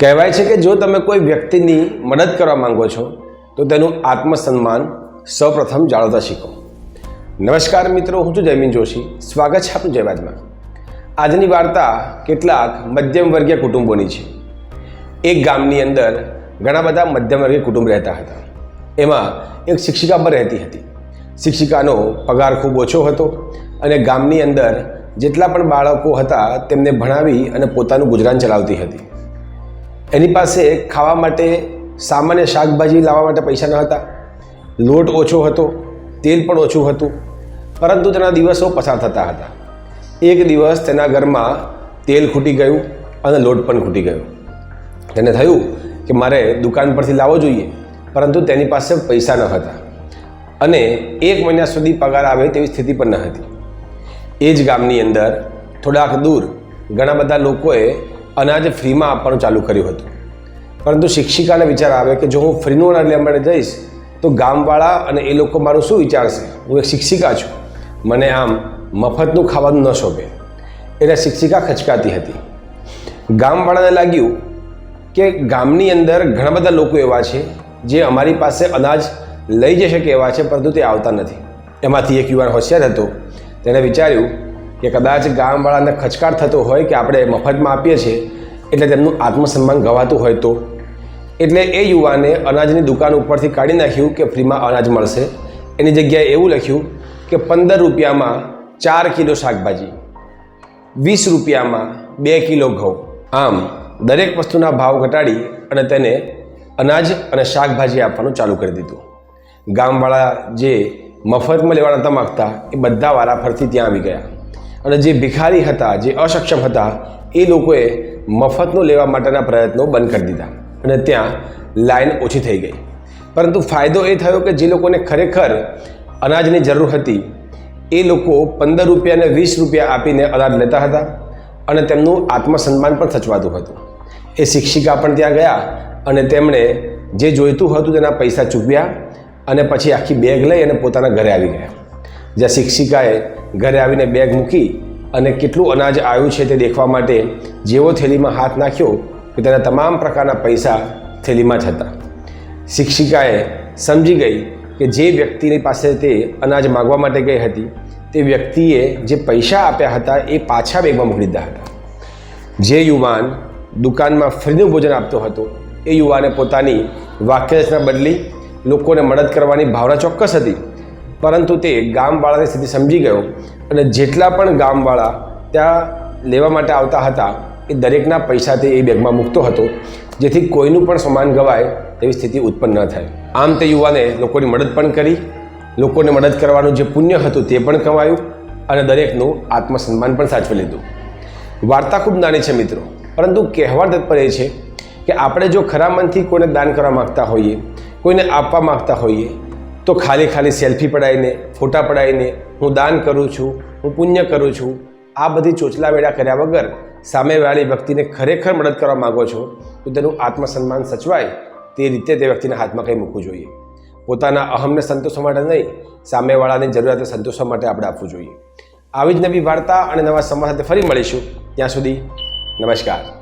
કહેવાય છે કે જો તમે કોઈ વ્યક્તિની મદદ કરવા માંગો છો, તો તેનું આત્મસન્માન સૌપ્રથમ જાળવતા શીખો. નમસ્કાર મિત્રો, હું છું જયમીન જોશી. સ્વાગત છે આપનું જયવાજમાં આજની વાર્તા કેટલાક મધ્યમ વર્ગીય કુટુંબોની છે. એક ગામની અંદર ઘણા બધા મધ્યમ વર્ગીય કુટુંબ રહેતા હતા. એમાં એક શિક્ષિકા પર રહેતી હતી. શિક્ષિકાનો પગાર ખૂબ ઓછો હતો અને ગામની અંદર જેટલા પણ બાળકો હતા તેમને ભણાવી અને પોતાનું ગુજરાન ચલાવતી હતી. એની પાસે ખાવા માટે સામાન્ય શાકભાજી લાવવા માટે પૈસા ન હતા. લોટ ઓછો હતો, તેલ પણ ઓછું હતું, પરંતુ તેના દિવસો પસાર થતા હતા. એક દિવસ તેના ઘરમાં તેલ ખૂટી ગયું અને લોટ પણ ખૂટી ગયો. તેને થયું કે મારે દુકાન પરથી લાવવો જોઈએ, પરંતુ તેની પાસે પૈસા ન હતા અને એક મહિના સુધી પગાર આવે તેવી સ્થિતિ પણ ન હતી. એ જ ગામની અંદર થોડાક દૂર ઘણા બધા લોકોએ અનાજ ફ્રીમાં આપવાનું ચાલુ કર્યું હતું. પરંતુ શિક્ષિકાને વિચાર આવે કે જો હું ફ્રીનું અનાજ લેવા માટે જઈશ, તો ગામવાળા અને એ લોકો મારું શું વિચારશે? હું એક શિક્ષિકા છું. મને આમ મફતનું ખાવાનું ન શોભે. એટલે શિક્ષિકા ખચકાતી હતી. ગામવાળાને લાગ્યું કે ગામની અંદર ઘણા બધા લોકો એવા છે, જે અમારી પાસે અનાજ લઈ જઈ શકે એવા છે, પરંતુ તે આવતા નથી. એમાંથી એક યુવાન હોશિયાર હતો. તેણે વિચાર્યું કે કદાચ ગામવાળાને ખચકાટ થતો હોય કે આપણે મફતમાં આપીએ છીએ, એટલે તેમનું આત્મસન્માન ગવાતું હોય તો. એટલે એ યુવાને અનાજની દુકાન ઉપરથી કાઢી નાખ્યું કે ફ્રીમાં અનાજ મળશે. એની જગ્યાએ એવું લખ્યું કે પંદર રૂપિયામાં ચાર કિલો શાકભાજી, વીસ રૂપિયામાં બે કિલો ઘઉં. આમ, દરેક વસ્તુના ભાવ ઘટાડી અને તેને અનાજ અને શાકભાજી આપવાનું ચાલુ કરી દીધું. ગામવાળા જે મફતમાં લેવાના નહોતા માગતા, એ બધા વારાફરથી ત્યાં આવી ગયા. અને જે ભિખારી હતા, જે અસક્ષમ હતા, એ લોકોએ મફતનું લેવા માટેના પ્રયત્નો બંધ કરી દીધા અને ત્યાં લાઈન ઓછી થઈ ગઈ. પરંતુ ફાયદો એ થયો કે જે લોકોને ખરેખર અનાજની જરૂર હતી, એ લોકો પંદર રૂપિયા અને વીસ રૂપિયા આપીને અનાજ લેતા હતા અને તેમનું આત્મસન્માન પણ સચવાતું હતું. એ શિક્ષિકા પણ ત્યાં ગયા અને તેમણે જે જોઈતું હતું તેના પૈસા ચૂકવ્યા અને પછી આખી બેગ લઈ અને પોતાના ઘરે આવી ગયા. જ્યાં શિક્ષિકાએ ઘરે આવીને બેગ મૂકી અને કેટલું અનાજ આવ્યું છે તે દેખવા માટે જેવો થેલીમાં હાથ નાખ્યો કે તેના તમામ પ્રકારના પૈસા થેલીમાં જ હતા. શિક્ષિકાએ સમજી ગઈ કે જે વ્યક્તિની પાસે તે અનાજ માગવા માટે ગઈ હતી, તે વ્યક્તિએ જે પૈસા આપ્યા હતા એ પાછા બેગમાં મોકલી દીધા હતા. જે યુવાન દુકાનમાં ફ્રીનું ભોજન આપતો હતો, એ યુવાને પોતાની વાક્યરચના બદલી લોકોને મદદ કરવાની ભાવના ચોક્કસ હતી. પરંતુ તે ગામવાળાની સ્થિતિ સમજી ગયો અને જેટલા પણ ગામવાળા ત્યાં લેવા માટે આવતા હતા એ દરેકના પૈસા તે એ બેગમાં મૂકતો હતો, જેથી કોઈનું પણ સમાન ગવાય તેવી સ્થિતિ ઉત્પન્ન ન થાય. આમ તે યુવાને લોકોની મદદ પણ કરી. લોકોને મદદ કરવાનું જે પુણ્ય હતું તે પણ કમાયું અને દરેકનું આત્મસન્માન પણ સાચવી લીધું. વાર્તા ખૂબ નાની છે મિત્રો, પરંતુ કહેવા તત્પર એ છે કે આપણે જો ખરા મનથી કોઈને દાન કરવા માગતા હોઈએ, કોઈને આપવા માગતા હોઈએ તો ખાલી ખાલી સેલ્ફી પડાવીને ફોટા પડાવીને હું દાન કરું છું, હું પુણ્ય કરું છું, આ બધી ચોચલા વેળા કર્યા વગર સામેવાળી વ્યક્તિને ખરેખર મદદ કરવા માગો છો, તો તેનું આત્મસન્માન સચવાય, તે રીતે તે વ્યક્તિના હાથમાં કંઈ મૂકવું જોઈએ. પોતાના અહમને સંતોષવા માટે નહીં, સામેવાળાની જરૂરિયાતને સંતોષવા માટે આપણે આપવું જોઈએ. આવી જ નવી વાર્તા અને નવા સમાજ સાથે ફરી મળીશું. ત્યાં સુધી નમસ્કાર.